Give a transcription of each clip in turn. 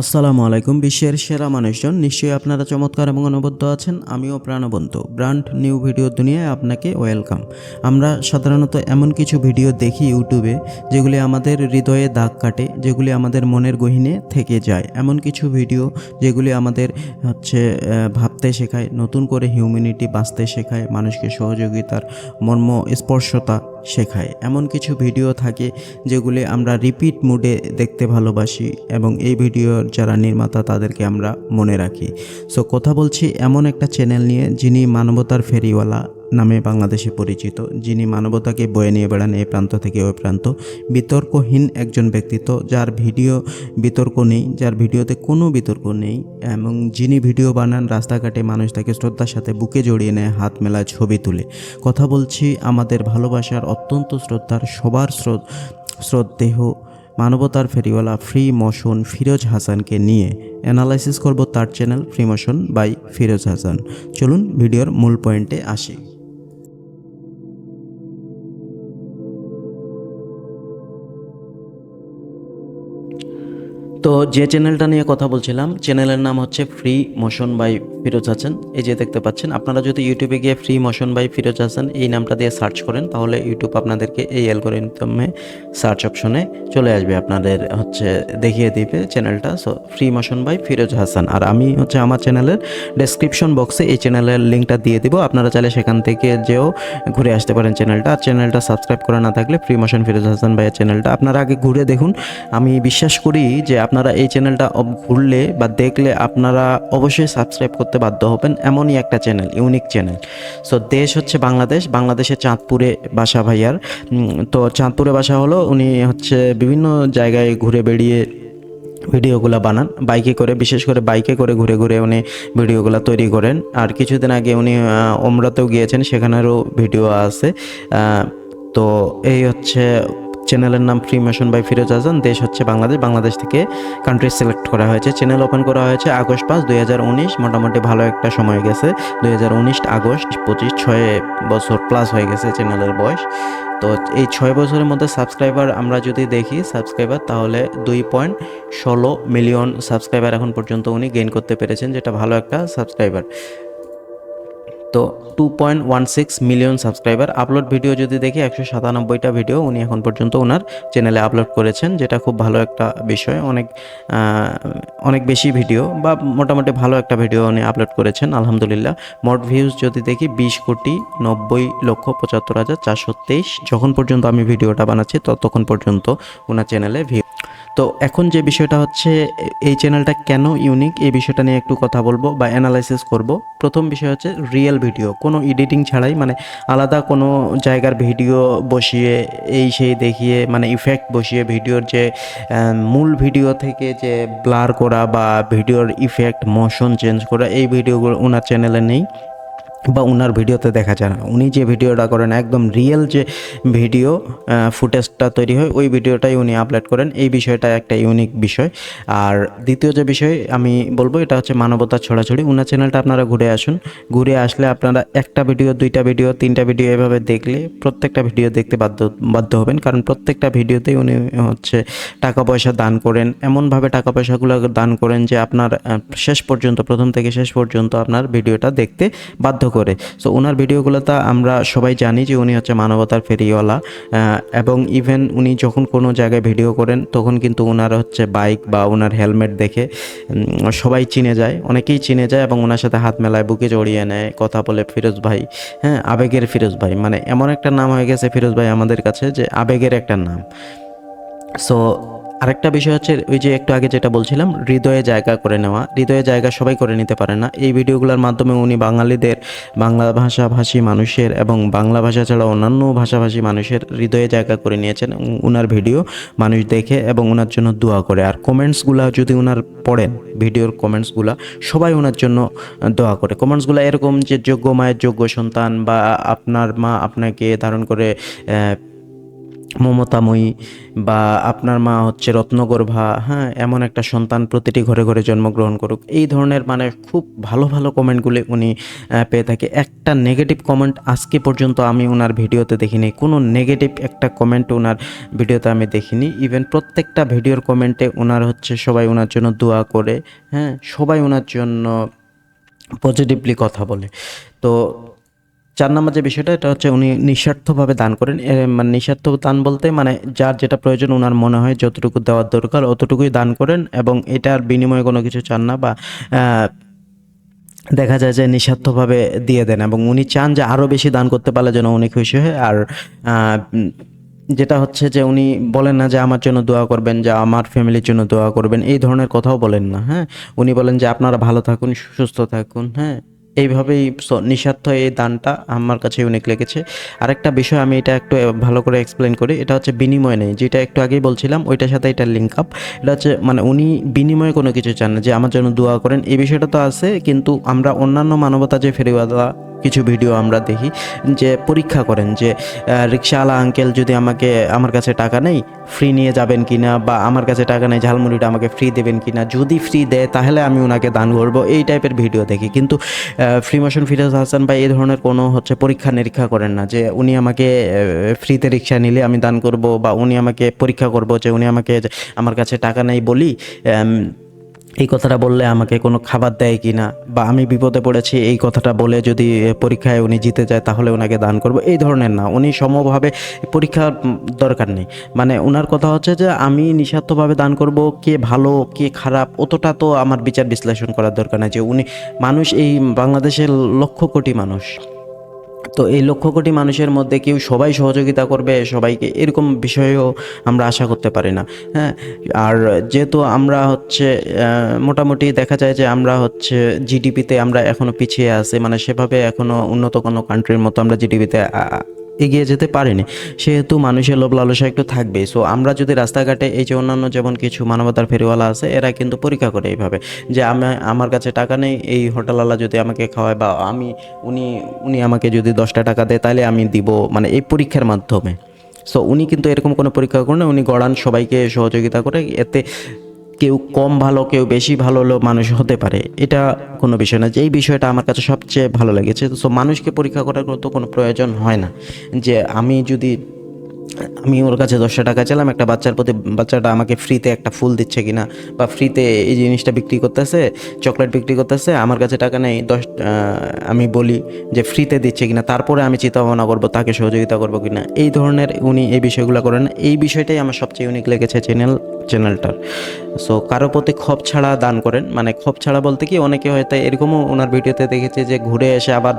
আসসালামু আলাইকুম, বিশ্বের সেরা মানুষজন। নিশ্চয়ই আপনারা চমৎকার এবং অনবদ্য আছেন। আমিও প্রাণবন্ত। ব্র্যান্ড নিউ ভিডিও দুনিয়ায় আপনাকে ওয়েলকাম। আমরা সাধারণত এমন কিছু ভিডিও দেখি ইউটিউবে, যেগুলি আমাদের হৃদয়ে দাগ কাটে, যেগুলি আমাদের মনের গহীনে থেকে যায়। এমন কিছু ভিডিও যেগুলি আমাদের, হচ্ছে ভাবতে শেখায়, নতুন করে হিউম্যানিটি বাঁচতে শেখায়, মানুষকে সহযোগিতার মর্ম স্পর্শতা শেখায়। এমন কিছু ভিডিও থাকে যেগুলি আমরা রিপিট মুডে দেখতে ভালোবাসি এবং এই ভিডিওর যারা নির্মাতা তাদেরকে আমরা মনে রাখি। সো কথা বলছি এমন একটা চ্যানেল নিয়ে যিনি মানবতার ফেরিওয়ালা। নামে বাংলাদেশে পরিচিত, যিনি মানবতাকে বয়ে নিয়ে বেড়ান এই প্রান্ত থেকে ওই প্রান্ত। বিতর্কহীন একজন ব্যক্তিত্ব যার ভিডিও বিতর্ক নেই, যার ভিডিওতে কোনো বিতর্ক নেই, এবং যিনি ভিডিও বানান রাস্তাঘাটে মানুষ তাকে শ্রদ্ধার সাথে বুকে জড়িয়ে নেয়, হাত মেলায় ছবি তুলে। কথা বলছি আমাদের ভালোবাসার অত্যন্ত শ্রদ্ধার, সবার শ্রদ্ধ শ্রদ্ধেহ মানবতার ফেরিওয়ালা ফ্রি মোশন ফিরোজ হাসানকে নিয়ে। অ্যানালাইসিস করব তার channel free motion by Firoz Hasan. চলুন ভিডিওর মূল পয়েন্টে আসি। তো যে চ্যানেলটা নিয়ে কথা বলছিলাম চ্যানেলের নাম হচ্ছে free motion by Firoz Hasan, এই যে দেখতে পাচ্ছেন, আপনারা যদি ইউটিউবে গিয়ে free motion by Firoz Hasan এই নামটা দিয়ে সার্চ করেন, তাহলে ইউটিউব আপনাদেরকে এই অ্যালগোরিদমে সার্চ অপশনে চলে আসবে, আপনাদের হচ্ছে দেখিয়ে দিবে চ্যানেলটা so free motion by Firoz Hasan আর আমি হচ্ছে আমার চ্যানেলের ডেসক্রিপশন বক্সে এই চ্যানেলের লিঙ্কটা দিয়ে দিব, আপনারা চাইলে সেখান থেকে যেও ঘুরে আসতে পারেন চ্যানেলটা আর চ্যানেলটা সাবস্ক্রাইব করা না থাকলে ফ্রি মোশন ফিরোজ হাসান ভাইয়ের চ্যানেলটা আপনারা আগে ঘুরে দেখুন। আমি বিশ্বাস করি যে আপনারা এই চ্যানেলটা ঘুরলে বা দেখলে আপনারা অবশ্যই সাবস্ক্রাইব করতে বাধ্য হবেন এমনই একটা চ্যানেল ইউনিক চ্যানেল সো দেশ হচ্ছে বাংলাদেশ বাংলাদেশে চাঁদপুরে বাসা ভাইয়ার। তো চাঁদপুরে বাসা হলো, উনি হচ্ছে বিভিন্ন জায়গায় ঘুরে বেড়িয়ে ভিডিওগুলো বানান, বাইকে করে, বিশেষ করে বাইকে করে ঘুরে ঘুরে উনি ভিডিওগুলো তৈরি করেন। আর কিছুদিন আগে উনি ওমরাতেও গিয়েছেন, সেখানেরও ভিডিও আছে। তো এই হচ্ছে চ্যানেলের নাম ফ্রি মোশন বাই ফিরোজ আজান দেশ হচ্ছে বাংলাদেশ। বাংলাদেশ থেকে কান্ট্রি সিলেক্ট করা হয়েছে। চ্যানেল ওপেন করা হয়েছে আগস্ট পাঁচ, দুই মোটামুটি ভালো একটা সময় গেছে। দুই হাজার উনিশ আগস্ট পঁচিশ, ছয় বছর প্লাস হয়ে গেছে চ্যানেলের বয়স। তো এই ছয় বছরের মধ্যে সাবস্ক্রাইবার আমরা যদি দেখি সাবস্ক্রাইবার তাহলে দুই পয়েন্ট ষোলো মিলিয়ন সাবস্ক্রাইবার এখন পর্যন্ত উনি গেইন করতে পেরেছেন, যেটা ভালো একটা সাবস্ক্রাইবার তো two point one six million subscriber upload video যদি দেখি, একশো সাতানব্বইটা ভিডিও উনি এখন পর্যন্ত ওনার চ্যানেলে আপলোড করেছেন, যেটা খুব ভালো একটা বিষয়। অনেক অনেক বেশি ভিডিও বা মোটামুটি ভালো একটা ভিডিও উনি আপলোড করেছেন, আলহামদুলিল্লাহ। মোট ভিউজ যদি দেখি, বিশ কোটি নব্বই লক্ষ পঁচাত্তর হাজার চারশো তেইশ। যখন পর্যন্ত আমি ভিডিওটা বানাচ্ছি, ততক্ষণ পর্যন্ত ওনার চ্যানেলে ভিউ তো এখন যে বিষয়টা হচ্ছে, এই চ্যানেলটা কেন ইউনিক এই বিষয়টা নিয়ে একটু কথা বলব বা অ্যানালাইসিস করব। প্রথম বিষয় হচ্ছে রিয়েল ভিডিও কোনো এডিটিং ছাড়াই মানে আলাদা কোনো জায়গার ভিডিও বসিয়ে, এই সেই দেখিয়ে মানে ইফেক্ট বসিয়ে ভিডিওর যে মূল ভিডিও থেকে যে ব্লার করা বা ভিডিওর ইফেক্ট মোশন চেঞ্জ করা, এই ভিডিওগুলো ওনার চ্যানেলে নেই। বা ওনার ভিডিওতে দেখা যায় না। উনি যে ভিডিওটা করেন, একদম রিয়েল যে ভিডিও ফুটেজটা তৈরি হয়, ওই ভিডিওটাই উনি আপলোড করেন। এই বিষয়টা একটা ইউনিক বিষয়। আর দ্বিতীয় যে বিষয় আমি বলব, এটা হচ্ছে মানবতার ছড়াছড়ি। ওনার চ্যানেলটা আপনারা ঘুরে আসুন। ঘুরে আসলে আপনারা একটা ভিডিও দুইটা ভিডিও তিনটা ভিডিও এভাবে দেখলে প্রত্যেকটা ভিডিও দেখতে বাধ্য বাধ্য হবেন। কারণ প্রত্যেকটা ভিডিওতেই উনি হচ্ছে টাকা পয়সা দান করেন। এমনভাবে টাকা পয়সাগুলো দান করেন যে আপনার শেষ পর্যন্ত, প্রথম থেকে শেষ পর্যন্ত আপনার ভিডিওটা দেখতে বাধ্য করে। সো ওনার ভিডিওগুলোতে আমরা সবাই জানি যে উনি হচ্ছে মানবতার ফেরিওয়ালা এবং ইভেন উনি যখন কোনো জায়গায় ভিডিও করেন, তখন কিন্তু ওনার হচ্ছে বাইক বা ওনার হেলমেট দেখে সবাই চিনে যায়, অনেকেই চিনে যায় এবং ওনার সাথে হাত মেলায় বুকে জড়িয়ে নেয়, কথা বলে, ফিরোজ ভাই হ্যাঁ আবেগের ফিরোজ ভাই। মানে এমন একটা নাম হয়ে গেছে ফিরোজ ভাই আমাদের কাছে যে আবেগের একটা নাম। সো আরেকটা বিষয় হচ্ছে, ওই যে একটু আগে যেটা বলছিলাম, হৃদয়ে জায়গা করে নেওয়া। হৃদয়ে জায়গা সবাই করে নিতে পারে না। এই ভিডিওগুলোর মাধ্যমে উনি বাঙালিদের, বাংলা ভাষাভাষী মানুষের এবং বাংলা ভাষা ছাড়া অন্যান্য ভাষাভাষী মানুষের হৃদয়ে জায়গা করে নিয়েছেন উনার ভিডিও মানুষ দেখে এবং ওনার জন্য দোয়া করে। আর কমেন্টসগুলো যদি ওনার পড়েন, ভিডিওর কমেন্টসগুলো, সবাই ওনার জন্য দোয়া করে। কমেন্টসগুলো এরকম যে যোগ্য মায়ের যোগ্য সন্তান বা আপনার মা আপনাকে ধারণ করে মমতাময়ী বা আপনার মা হচ্ছে রত্নগর্ভা হ্যাঁ এমন একটা সন্তান প্রতিটি ঘরে ঘরে জন্মগ্রহণ করুক। এই ধরনের মানে খুব ভালো ভালো কমেন্টগুলি উনি পেয়ে থাকে। একটা নেগেটিভ কমেন্ট আজকে পর্যন্ত আমি ওনার ভিডিওতে দেখিনি। কোনো নেগেটিভ একটা কমেন্ট ওনার ভিডিওতে আমি দেখিনি। ইভেন প্রত্যেকটা ভিডিওর কমেন্টে ওনার হচ্ছে সবাই ওনার জন্য দোয়া করে হ্যাঁ সবাই ওনার জন্য পজিটিভলি কথা বলে। তো চার নম্বর যে বিষয়টা, এটা হচ্ছে উনি নিঃস্বার্থভাবে দান করেন। মানে নিঃস্বার্থ দান বলতে মানে যার যেটা প্রয়োজন ওনার মনে হয়, যতটুকু দেওয়ার দরকার, অতটুকুই দান করেন এবং এটার বিনিময়ে কোনো কিছু চান না বা দেখা যায় যে নিঃস্বার্থভাবে দিয়ে দেন এবং উনি চান যে আরও বেশি দান করতে পারলে যেন উনি খুশি হয়। আর যেটা হচ্ছে যে উনি বলেন না যে আমার জন্য দোয়া করবেন, যে আমার ফ্যামিলির জন্য দোয়া করবেন, এই ধরনের কথাও বলেন না হ্যাঁ? উনি বলেন যে আপনারা ভালো থাকুন, সুস্থ থাকুন হ্যাঁ? এইভাবেই নিঃস্বার্থ এই দানটা আমার কাছে ইউনিক লেগেছে। আরেকটা বিষয় আমি এটা একটু ভালো করে এক্সপ্লেন করি, এটা হচ্ছে বিনিময় নেই, যেটা একটু আগেই বলছিলাম, ওইটার সাথে এটা লিঙ্ক আপ এটা হচ্ছে মানে উনি বিনিময়ে কোনো কিছু চান না, যে আমার জন্য দোয়া করেন, এই বিষয়টা তো আছে, কিন্তু আমরা অন্যান্য মানবতা যে ফেরিওয়ালা কিছু ভিডিও আমরা দেখি, যে পরীক্ষা করেন যে রিক্সাওয়ালা আঙ্কেল যদি আমাকে, আমার কাছে টাকা নেই ফ্রি নিয়ে যাবেন কি না বা আমার কাছে টাকা নেই, ঝালমুড়িটা আমাকে ফ্রি দেবেন কি না যদি ফ্রি দেয়, তাহলে আমি ওনাকে দান করব, এই টাইপের ভিডিও দেখি। কিন্তু ফ্রি মোশন ফিরোজ হাসান বা এই ধরনের কোনো হচ্ছে পরীক্ষা নিরীক্ষা করেন না, যে উনি আমাকে ফ্রিতে রিক্সা নিলে আমি দান করব, বা উনি আমাকে পরীক্ষা করব যে উনি আমাকে আমার কাছে টাকা নেই বলি এই কথাটা বললে আমাকে কোনো খাবার দেয় কি না? বা আমি বিপদে পড়েছি, এই কথাটা বলে যদি পরীক্ষায় উনি জিতে যায়, তাহলে ওনাকে দান করব। এই ধরনের না। উনি সমভাবে পরীক্ষার দরকার নেই। মানে ওনার কথা হচ্ছে যে, আমি নিঃস্বার্থভাবে দান করব, কে ভালো, কে খারাপ, অতটা তো আমার বিচার বিশ্লেষণ করার দরকার নেই যে উনি মানুষ, এই বাংলাদেশের লক্ষ কোটি মানুষ। তো এই লক্ষ কোটি মানুষের মধ্যে কেউ সবাই সহযোগিতা করবে, সবাইকে এরকম বিষয়েও আমরা আশা করতে পারি না। হ্যাঁ আর যেহেতু আমরা হচ্ছে মোটামুটি দেখা যায় যে আমরা হচ্ছে জিডিপিতে আমরা এখনও পিছিয়ে আছি মানে সেভাবে এখনও উন্নত কোনো কান্ট্রির মতো আমরা জিডিপিতে এগিয়ে যেতে পারেনি। সেহেতু মানুষের লোভ লালসা একটু থাকবেই সো আমরা যদি রাস্তাঘাটে এই যে অন্যান্য যেমন কিছু মানবতার ফেরিওয়ালা আছে, এরা কিন্তু পরীক্ষা করে এইভাবে যে আমি আমার কাছে টাকা নেই, এই হোটেলওয়ালা যদি আমাকে খাওয়ায় বা আমি, উনি উনি আমাকে যদি দশটা টাকা দেয়, তাহলে আমি দিব মানে এই পরীক্ষার মাধ্যমে। সো উনি কিন্তু এরকম কোনো পরীক্ষা করেন উনি গড়ান সবাইকে সহযোগিতা করে, এতে কেউ কম ভালো, কেউ বেশি ভালো হলেও মানুষ হতে পারে। এটা কোনো বিষয় না যে এই বিষয়টা আমার কাছে সবচেয়ে ভালো লেগেছে। সো মানুষকে পরীক্ষা করার তো কোনো প্রয়োজন হয় না। যে আমি যদি আমি ওর কাছে দশটা টাকা চাইলাম, একটা বাচ্চার প্রতি বাচ্চাটা আমাকে ফ্রিতে একটা ফুল দিচ্ছে কিনা বা ফ্রিতে এই জিনিসটা বিক্রি করতেছে চকলেট বিক্রি করতেছে, আমার কাছে টাকা নেই, দশ আমি বলি যে ফ্রিতে দিচ্ছে কিনা, তারপরে আমি চিন্তা ভাবনা করব, তাকে সহযোগিতা করব কিনা। এই ধরনের উনি এই বিষয়গুলো করেন। এই বিষয়টাই আমার সবচেয়ে ইউনিক লেগেছে চ্যানেল চ্যানেলটার সো কারও প্রতি ক্ষোভ ছাড়া দান করেন। মানে ক্ষোভ ছাড়া বলতে কি, অনেকে হয়তো এরকমও ওনার ভিডিওতে দেখেছে যে ঘুরে এসে আবার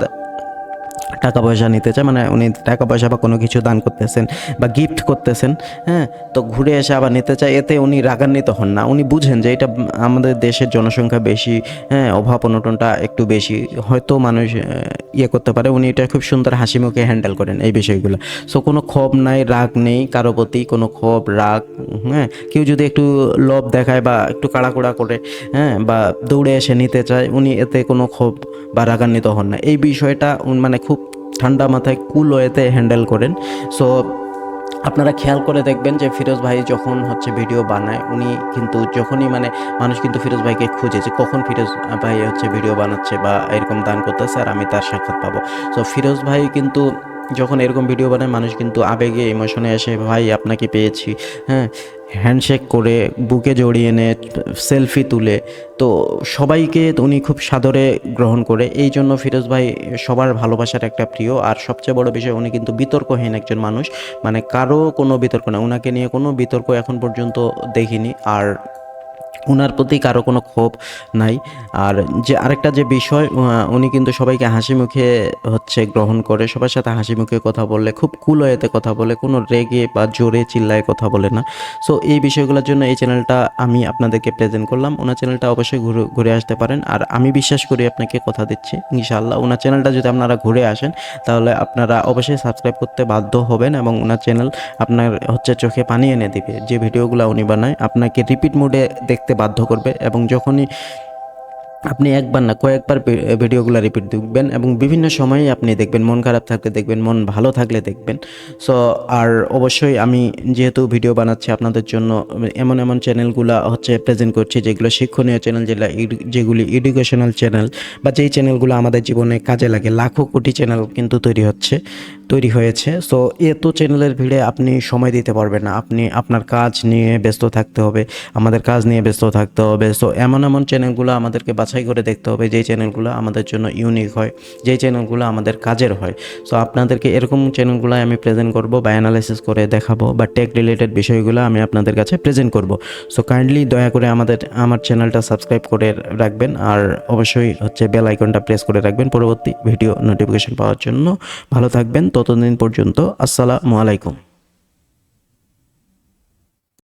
টাকা পয়সা নিতে চায় মানে উনি টাকা পয়সা বা কোনো কিছু দান করতেছেন বা গিফট করতেছেন হ্যাঁ? তো ঘুরে এসে আবার নিতে চায়, এতে উনি রাগান্বিত হন না। উনি বুঝেন যে এটা আমাদের দেশের জনসংখ্যা বেশি হ্যাঁ অভাব অনটনটা একটু বেশি, হয়তো মানুষ ইয়ে করতে পারে। উনি এটা খুব সুন্দর হাসি মুখে হ্যান্ডেল করেন এই বিষয়গুলো। সো কোনো ক্ষোভ নাই, রাগ নেই কারও প্রতি, কোনো ক্ষোভ, রাগ হ্যাঁ? কেউ যদি একটু লোভ দেখায় বা একটু কাড়াকুড়া করে হ্যাঁ বা দৌড়ে এসে নিতে চায়, উনি এতে কোনো ক্ষোভ বা রাগান্বিত হন না। এই বিষয়টা মানে খুব ঠান্ডা মাথায় কুল ওয়েতে হ্যান্ডেল করেন। সো, আপনারা খেয়াল করে দেখবেন যে ফিরোজ ভাই যখন হচ্ছে ভিডিও বানায়, উনি কিন্তু যখনই মানে মানুষ কিন্তু ফিরোজ ভাইকে খুঁজে যে কখন ফিরোজ ভাই হচ্ছে ভিডিও বানাচ্ছে বা এরকম দান করতেছে আর আমি তার সাক্ষাৎ পাবো। সো, ফিরোজ ভাই কিন্তু যখন এরকম ভিডিও বানায়, মানুষ কিন্তু আবেগে ইমোশনে এসে ভাই, আপনাকে পেয়েছি। হ্যাঁ হ্যান্ডশেক করে, বুকে জড়িয়ে নে সেলফি তুলে। তো সবাইকে উনি খুব সাদরে গ্রহণ করে। এই জন্য ফিরোজ ভাই সবার ভালোবাসার একটা প্রিয়। আর সবচেয়ে বড় বিষয়, উনি কিন্তু বিতর্কহীন একজন মানুষ। মানে কারও কোনো বিতর্ক না ওনাকে নিয়ে কোনো বিতর্ক এখন পর্যন্ত দেখিনি। আর ওনার প্রতি কারও কোনো ক্ষোভ নাই। আর যে আরেকটা যে বিষয় উনি কিন্তু সবাইকে হাসি মুখে হচ্ছে গ্রহণ করে, সবার সাথে হাসি মুখে কথা বললে, খুব কুল হয়েতে কথা বলে, কোনো রেগে বা জোরে চিল্লায় কথা বলে না। সো এই বিষয়গুলোর জন্য এই চ্যানেলটা আমি আপনাদেরকে প্রেজেন্ট করলাম। ওনার চ্যানেলটা অবশ্যই ঘুরে ঘুরে আসতে পারেন। আর আমি বিশ্বাস করি আপনাকে কথা দিচ্ছি, ইনশাআল্লাহ। ওনার চ্যানেলটা যদি আপনারা ঘুরে আসেন, তাহলে আপনারা অবশ্যই সাবস্ক্রাইব করতে বাধ্য হবেন এবং ওনার চ্যানেল আপনার হচ্ছে চোখে পানি এনে দিবে। যে ভিডিওগুলো উনি বানায়, আপনাকে রিপিট মোডে দেখতে বাধ্য করবে এবং যখনই আপনি একবার না কয়েকবার ভিডিওগুলো রিপিট দেখবেন এবং বিভিন্ন সময়ে আপনি দেখবেন, মন খারাপ থাকলে দেখবেন, মন ভালো থাকলে দেখবেন। সো আর অবশ্যই আমি যেহেতু ভিডিও বানাচ্ছি আপনাদের জন্য, এমন এমন চ্যানেলগুলো হচ্ছে প্রেজেন্ট করছি যেগুলো শিক্ষণীয় চ্যানেল যেগুলো যেগুলি এডুকেশনাল চ্যানেল বা যেই চ্যানেলগুলো আমাদের জীবনে কাজে লাগে, লাখো কোটি চ্যানেল কিন্তু তৈরি হচ্ছে। তৈরি হয়েছে। সো এত চ্যানেলের ভিড়ে আপনি সময় দিতে পারবেন না। আপনি আপনার কাজ নিয়ে ব্যস্ত থাকতে হবে, আমাদের কাজ নিয়ে ব্যস্ত থাকতে হবে। সো এমন এমন চ্যানেলগুলো আমাদেরকে বাছাই করে দেখতে হবে, যেই চ্যানেলগুলো আমাদের জন্য ইউনিক হয়, যেই চ্যানেলগুলো আমাদের কাজের হয়। সো আপনাদেরকে এরকম চ্যানেলগুলো আমি প্রেজেন্ট করব বা অ্যানালাইসিস করে দেখাবো, বা টেক রিলেটেড বিষয়গুলো আমি আপনাদের কাছে প্রেজেন্ট করব। সো কাইন্ডলি দয়া করে আমাদের, আমার চ্যানেলটা সাবস্ক্রাইব করে রাখবেন, আর অবশ্যই হচ্ছে বেল আইকনটা প্রেস করে রাখবেন, পরবর্তী ভিডিও নোটিফিকেশন পাওয়ার জন্য। ভালো থাকবেন ততদিন পর্যন্ত আসসালামু আলাইকুম।